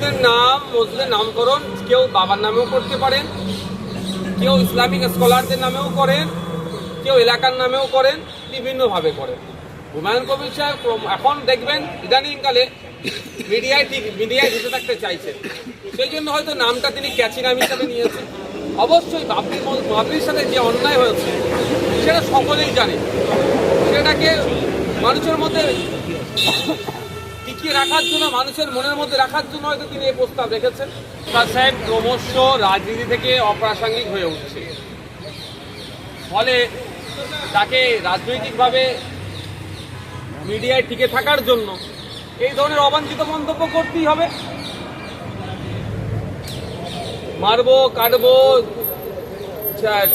নাম মসজিদের নামকরণ কেউ বাবার নামেও করতে পারেন, কেউ ইসলামিক স্কলারদের নামেও করেন, কেউ এলাকার নামেও করেন, বিভিন্নভাবে করেন। হুমায়ুন কবির সাহেব এখন দেখবেন ইদানিংকালে মিডিয়ায় ঠিক মিডিয়ায় ভেসে থাকতে চাইছেন। সেই জন্য হয়তো নামটা তিনি ক্যাচি নাম হিসাবে নিয়েছেন। অবশ্যই বাবরির মল- বাবরির সাথে যে অন্যায় হয়েছে, সেটা সকলেই জানে। সেটাকে মানুষের মধ্যে টিকিয়ে রাখার জন্য, মানুষের মনের মধ্যে রাখার জন্য হয়তো তিনি এই প্রস্তাব রেখেছেন। তার সাহেব ক্রমশ রাজনীতি থেকে অপ্রাসঙ্গিক হয়ে উঠছে। ফলে তাকে রাজনৈতিকভাবে মিডিয়ায় টিকে থাকার জন্য এই ধরনের অবাঞ্ছিত মন্তব্য করতেই হবে। মারবো, কাটবো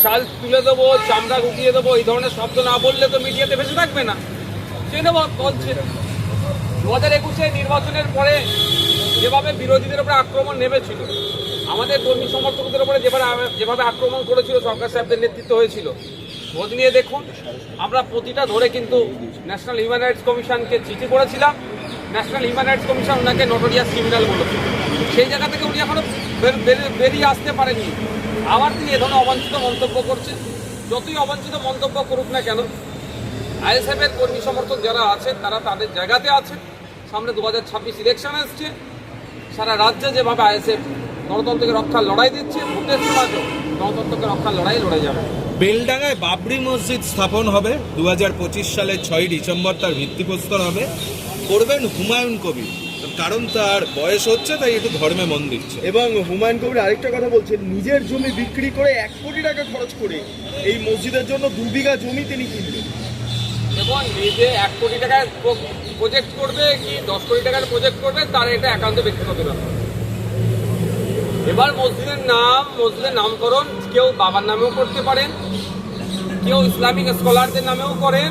চাল তুলে দেবো, চামড়া গুটিয়ে দেবো, এই ধরনের শব্দ না বললে তো মিডিয়াতে ভেসে থাকবে না। সেটা বল- বলছে। দু হাজার একুশে নির্বাচনের পরে যেভাবে বিরোধীদের উপরে আক্রমণ নেমেছিল, আমাদের কর্মী সমর্থকদের উপরে যেভাবে যেভাবে আক্রমণ করেছিল সরকার সাহেবদের নেতৃত্ব হয়েছিল, খোঁজ নিয়ে দেখুন, আমরা প্রতিটা ধরে কিন্তু ন্যাশনাল হিউম্যান রাইটস কমিশনকে চিঠি করেছিলাম। ন্যাশনাল হিউম্যান রাইটস কমিশন ওনাকে নটোরিয়াস ক্রিমিনাল বলেছে। সেই জায়গা থেকে উনি এখনও বের- বের- বেরিয়ে আসতে পারেননি। আবার তিনি এ ধরনের অবাঞ্ছিত মন্তব্য করছেন। যতই অবাঞ্ছিত মন্তব্য করুক না কেন আইএসএফ এর কর্মী সমর্থক যারা আছেন তারা তাদের জায়গাতে আছেন। সামনে দু হাজার ছাব্বিশ ইলেকশন আসছে। সারা রাজ্যে যেভাবে আইএসএফ গণতন্ত্রকে রক্ষার লড়াই দিচ্ছে ভোটের সমাজও গণতন্ত্রকে রক্ষার লড়াই লড়াই যাবে। বেলডাঙ্গায় বাবরি মসজিদ স্থাপন হবে। দু সালের ছয় ডিসেম্বর তার ভিত্তিপ্রস্তর হবে। করবেন হুমায়ুন কবির। কারণ তার বয়স হচ্ছে তাই একটু ধর্মে মন দিচ্ছে। এবং হুমায়ুন কবির আরেকটা কথা বলছেন নিজের জমি বিক্রি করে এক কোটি টাকা খরচ করে এই মসজিদের জন্য দু বিঘা জমি তিনি কিনবেন। এবং নিজে এক কোটি টাকার প্রজেক্ট করবে কি দশ কোটি টাকার প্রজেক্ট করবে, তার এটা একান্ত ব্যক্তিগত ব্যাপার। এবার মসজিদের নাম, মসজিদের নামকরণ কেউ বাবার নামেও করতে পারেন, কেউ ইসলামিক স্কলারদের নামেও করেন,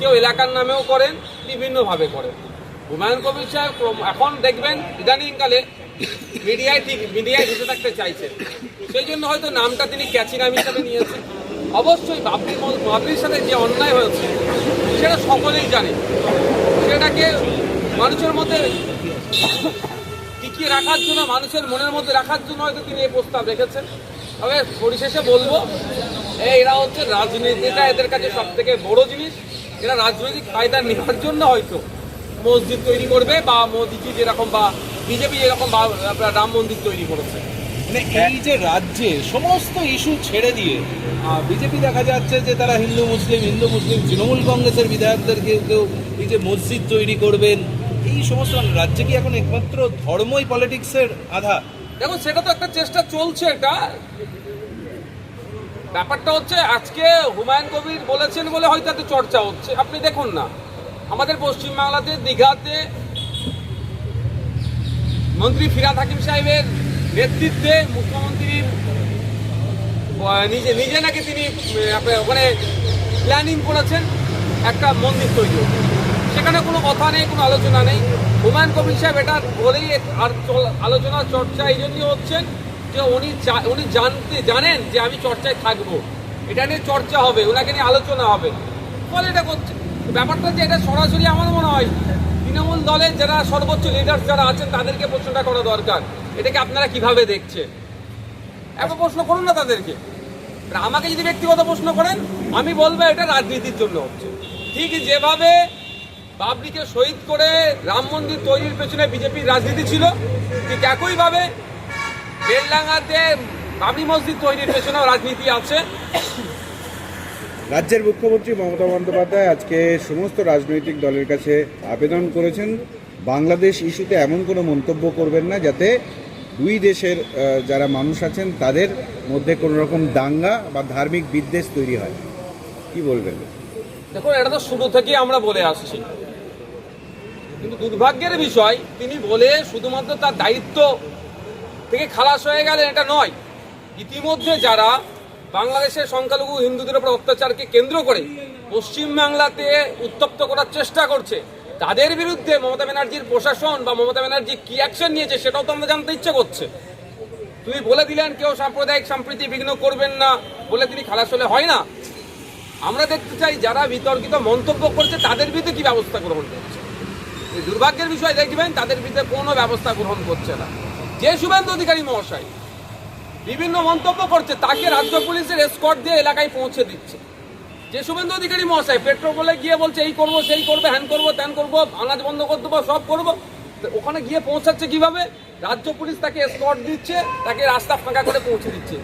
কেউ এলাকার নামেও করেন, বিভিন্নভাবে করেন। হুমায়ুন কবির সাহেব এখন দেখবেন ইদানিংকালে মিডিয়ায় ঠিক মিডিয়ায় ভেসে থাকতে চাইছেন। সেই জন্য হয়তো নামটা তিনি ক্যাচি নাম হিসাবে নিয়েছেন। অবশ্যই বাবরির মল- বাবরির সাথে যে অন্যায় হয়েছে, সেটা সকলেই জানে। সেটাকে মানুষের মধ্যে টিকিয়ে রাখার জন্য, মানুষের মনের মধ্যে রাখার জন্য হয়তো তিনি এই প্রস্তাব রেখেছেন। তবে পরিশেষে বলব এরা হচ্ছে রাজনীতিটা এদের কাছে সব থেকে বড় জিনিস। এরা রাজনৈতিক ফায়দা নেওয়ার জন্য হয়তো মসজিদ তৈরি করবে বা মোদিজি যেরকম বা বিজেপি যেরকম বা রাম মন্দির তৈরি করেছে। মানে এই যে রাজ্যে সমস্ত ইস্যু ছেড়ে দিয়ে বিজেপি দেখা যাচ্ছে যে তারা হিন্দু, মুসলিম হিন্দু, মুসলিম, তৃণমূল কংগ্রেসের বিধায়কদেরকে কেউ এই যে মসজিদ তৈরি করবেন, এই সমস্ত মানে রাজ্যে কি এখন একমাত্র ধর্মই পলিটিক্সের আধার দেখো সেটা তো একটা চেষ্টা চলছে, এটা ব্যাপারটা হচ্ছে আজকে হুমায়ুন কবির বলেছেন বলে হয়তো এত চর্চা হচ্ছে। আপনি দেখুন না, আমাদের পশ্চিমবাংলাতে দীঘাতে মন্ত্রী ফিরাদ হাকিম সাহেবের নেতৃত্বে মুখ্যমন্ত্রী আহ, নিজে নিজে নাকি তিনি ওখানে প্ল্যানিং করেছেন একটা মন্দির তৈরি। সেখানে কোনো কথা নেই কোনো আলোচনা নেই। হুমায়ুন কবির সাহেব এটা বলেই আর আলোচনা চর্চা এই জন্যই হচ্ছেন যে উনি উনি জানতে জানেন যে আমি চর্চায় থাকব। এটা নিয়ে চর্চা হবে ওনাকে নিয়ে আলোচনা হবে। ফলে এটা করছে। ব্যাপারটা যে এটা সরাসরি আমার মনে হয় তৃণমূল দলের যারা সর্বোচ্চ লিডার যারা আছেন, তাদেরকে প্রশ্নটা করা দরকার। এটাকে আপনারা কীভাবে দেখছেন? একবার প্রশ্ন করুন না তাদেরকে। আমাকে যদি ব্যক্তিগত প্রশ্ন করেন, আমি বলব এটা রাজনীতির জন্য হচ্ছে। ঠিক যেভাবে বাবরিকে শহীদ করে রাম মন্দির তৈরির পেছনে বিজেপির রাজনীতি ছিল, ঠিক একইভাবে বেলডাঙ্গাতে বাবরি মসজিদ তৈরির পেছনেও রাজনীতি আছে। রাজ্যের মুখ্যমন্ত্রী মমতা বন্দ্যোপাধ্যায় আজকে সমস্ত রাজনৈতিক দলের কাছে আবেদন করেছেন, বাংলাদেশ ইস্যুতে এমন কোনো মন্তব্য করবেন না যাতে দুই দেশের যারা মানুষ আছেন তাদের মধ্যে কোনো রকম দাঙ্গা বা ধার্মিক বিদ্বেষ তৈরি হয়। কি বলবেন? দেখুন, এটা তো শুরু থেকেই আমরা বলে আসছি। কিন্তু দুর্ভাগ্যের বিষয়, তিনি বলে শুধুমাত্র তার দায়িত্ব থেকে খালাস হয়ে গেলেন, এটা নয়। ইতিমধ্যে যারা বাংলাদেশের সংখ্যালঘু হিন্দুদের উপর অত্যাচারকে কেন্দ্র করে পশ্চিমবাংলাতে উত্তপ্ত করার চেষ্টা করছে। তাদের বিরুদ্ধে মমতা ব্যানার্জির প্রশাসন বা মমতা ব্যানার্জি কি অ্যাকশন নিয়েছে সেটাও তো আমরা জানতে ইচ্ছে করছে। তুমি বলে দিলেন কেউ সাম্প্রদায়িক সম্প্রীতি বিঘ্ন করবেন না বলে তিনি খালাস হলে হয় না। আমরা দেখতে চাই যারা বিতর্কিত মন্তব্য করছে তাদের বিরুদ্ধে কি ব্যবস্থা গ্রহণ করছে। দুর্ভাগ্যের বিষয় দেখবেন তাদের বিরুদ্ধে কোনো ব্যবস্থা গ্রহণ করছে না। যে শুভেন্দু অধিকারী মহাশয় বিভিন্ন মন্তব্য করছে, তাকে রাজ্য পুলিশের এসকর্ট দিয়ে এলাকায় পৌঁছে দিচ্ছে। যে শুভেন্দু অধিকারী মহাশয় পেট্রোল বলে গিয়ে বলছে, এই করব, সেই করবে, হ্যান করব, ত্যান করব, আনাজ বন্ধ করে দেবো, সব করব। ওখানে গিয়ে পৌঁছাচ্ছে কীভাবে? রাজ্য পুলিশ তাকে এসকর্ট দিচ্ছে, তাকে রাস্তা ফাঁকা করে পৌঁছে দিচ্ছে।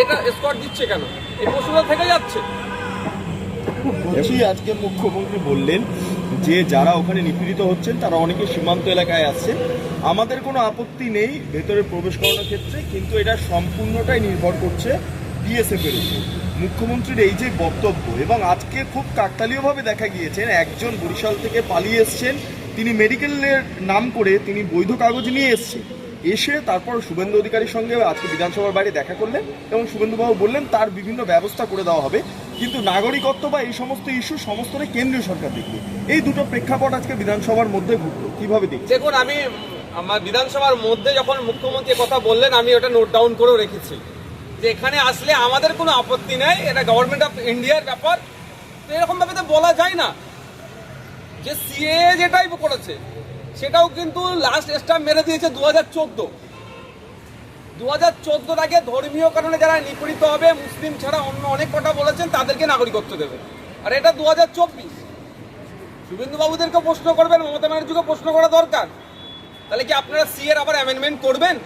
এটা এসকর্ট দিচ্ছে কেন? এই প্রশ্নটা থেকে যাচ্ছে। আজকে মুখ্যমন্ত্রী বললেন যে যারা ওখানে নিপীড়িত হচ্ছেন, তারা অনেকে সীমান্ত এলাকায় আসছেন আমাদের কোনো আপত্তি নেই ভেতরে প্রবেশ করানোর ক্ষেত্রে, কিন্তু এটা সম্পূর্ণটাই নির্ভর করছে বিএসএফ এর উপর। মুখ্যমন্ত্রীর এই যে বক্তব্য, এবং আজকে খুব কাকতালীয়ভাবে দেখা গিয়েছেন, একজন বরিশাল থেকে পালিয়ে এসছেন, তিনি মেডিকেলের নাম করে তিনি বৈধ কাগজ নিয়ে এসছেন। এসে তারপর শুভেন্দু অধিকারীর সঙ্গে আজকে বিধানসভার বাইরে দেখা করলেন, এবং শুভেন্দুবাবু বললেন, তার বিভিন্ন ব্যবস্থা করে দেওয়া হবে। কিন্তু নাগরিকত্ব বা এই সমস্ত ইস্যু সমস্তটাই কেন্দ্রীয় সরকার দেখবে। এই দুটো প্রেক্ষাপট আজকে বিধানসভার মধ্যে ঘটলো কীভাবে দেখছে দেখুন, আমি, আমার বিধানসভার মধ্যে যখন মুখ্যমন্ত্রী কথা বললেন, আমি ওটা নোট ডাউন করেও রেখেছি। যে এখানে আসলে আমাদের কোনো আপত্তি নেই, এটা গভর্নমেন্ট অফ ইন্ডিয়ার ব্যাপার। তো এরকম ভাবে তো বলা যায় না। যে সিএ যেটাই করেছে, সেটাও কিন্তু লাস্ট স্টাম্প মেরে দিয়েছে দু হাজার চোদ্দ। দু হাজার চোদ্দোর আগে ধর্মীয় কারণে যারা নিপীড়িত হবে, মুসলিম ছাড়া অন্য অনেক কথা বলেছেন, তাদেরকে নাগরিকত্ব দেবে। আর এটা দু হাজার চব্বিশ। শুভেন্দু বাবুদেরকে প্রশ্ন করবেন, মমতা ব্যানার্জিকে প্রশ্ন করা দরকার। তাহলে কি আপনারা সি এর আবার অ্যামেন্ডমেন্ট করবেন?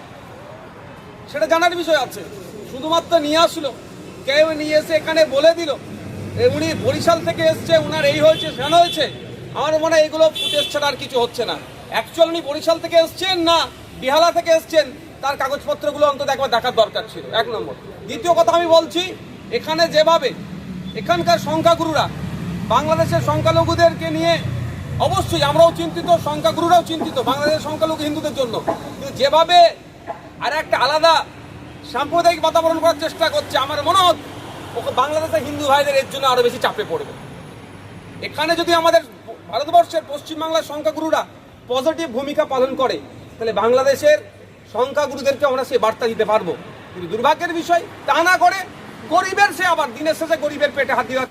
সেটা জানার বিষয় আছে। শুধুমাত্র নিয়ে আসলো। কেউ নিয়ে এসে এখানে বলে দিল উনি বরিশাল থেকে এসছে, উনার এই হয়েছে সেন হয়েছে। আমার মনে হয় এগুলো ফুটেজ ছাড়া আর কিছু হচ্ছে না। অ্যাকচুয়াল উনি বরিশাল থেকে এসছেন না বিহালা থেকে এসছেন? তার কাগজপত্রগুলো অন্তত একবার দেখার দরকার ছিল, এক নম্বর। দ্বিতীয় কথা আমি বলছি, এখানে যেভাবে এখানকার সংখ্যাগুরুরা বাংলাদেশের সংখ্যালঘুদেরকে নিয়ে, অবশ্যই আমরাও চিন্তিত, সংখ্যাগুরুরাও চিন্তিত, বাংলাদেশের সংখ্যালঘু হিন্দুদের জন্য। কিন্তু যেভাবে আর একটা আলাদা সাম্প্রদায়িক বাতাবরণ করার চেষ্টা করছে, আমার মনে হচ্ছে ওকে বাংলাদেশের হিন্দু ভাইদের এর জন্য আরও বেশি চাপে পড়বে। এখানে যদি আমাদের ভারতবর্ষের পশ্চিমবাংলার সংখ্যাগুরুরা পজিটিভ ভূমিকা পালন করে, তাহলে বাংলাদেশের সংখ্যাগুরুদেরকে আমরা সেই বার্তা দিতে পারব। কিন্তু দুর্ভাগ্যের বিষয়, তা না করে গরিবের সে আবার দিনের শেষে গরিবের পেটে হাত দেওয়া